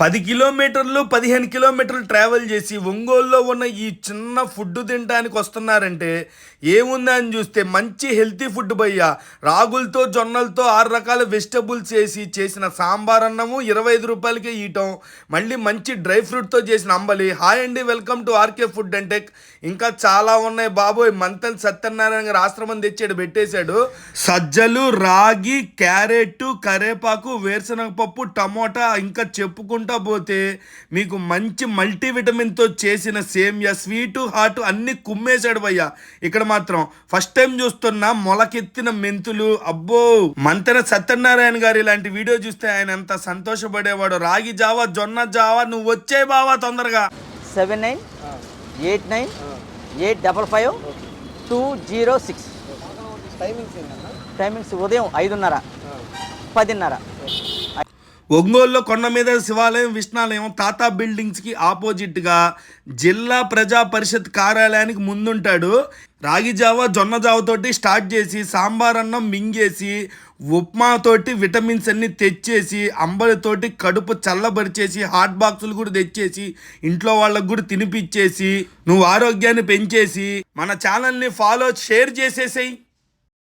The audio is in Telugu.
పది కిలోమీటర్లు పదిహేను కిలోమీటర్లు ట్రావెల్ చేసి ఒంగోలులో ఉన్న ఈ చిన్న ఫుడ్ తినడానికి వస్తున్నారంటే ఏముందని చూస్తే మంచి హెల్తీ ఫుడ్ భయ్యా. రాగులతో జొన్నలతో ఆరు రకాల వెజిటబుల్స్ వేసి చేసిన సాంబార్ అన్నము ఇరవై ఐదు రూపాయలకే ఇయటం మళ్ళీ మంచి డ్రై ఫ్రూట్తో చేసిన అంబలి. హాయ్ అండి welcome to RK food and tech ఇంకా చాలా ఉన్నాయి బాబోయ్. మంతన్ సత్యనారాయణ గారు ఆశ్రమం తెచ్చాడు పెట్టేశాడు. సజ్జలు రాగి క్యారెట్ కరేపాకు వేరుశనగ పప్పు టమోటా ఇంకా చెప్పుకుంటూ పోతే మీకు మంచి మల్టీవిటమిన్తో చేసిన సేమియా స్వీటు హాట్ అన్ని కుమ్మేశాడు భయ్య. ఇక్కడ మాత్రం ఫస్ట్ టైం చూస్తున్నా మొలకెత్తిన మెంతులు అబ్బో! మంతెన సత్యనారాయణ గారు ఇలాంటి వీడియో చూస్తే ఆయన ఎంత సంతోషపడేవాడు. రాగి జావా జొన్న జావా నువ్వు వచ్చే బావా తొందరగా. Seven nine eight nine eight double five two zero six. Timings ఏంటన్నా? టైమింగ్స్ ఉదయం ఐదున్నర పదిన్నర. ఒంగోలులో కొండ మీద శివాలయం విష్ణాలయం తాతా బిల్డింగ్స్కి ఆపోజిట్గా జిల్లా ప్రజా పరిషత్ కార్యాలయానికి ముందుంటాడు. రాగి జావ జొన్న జావతోటి స్టార్ట్ చేసి సాంబార్ అన్నం మింగేసి ఉప్మాతోటి విటమిన్స్ అన్ని తెచ్చేసి అంబలితోటి కడుపు చల్లబరిచేసి హాట్ బాక్సులు కూడా తెచ్చేసి ఇంట్లో వాళ్ళకు కూడా తినిపించేసి నువ్వు ఆరోగ్యాన్ని పెంచేసి మన ఛానల్ని ఫాలో షేర్ చేసేసేయి.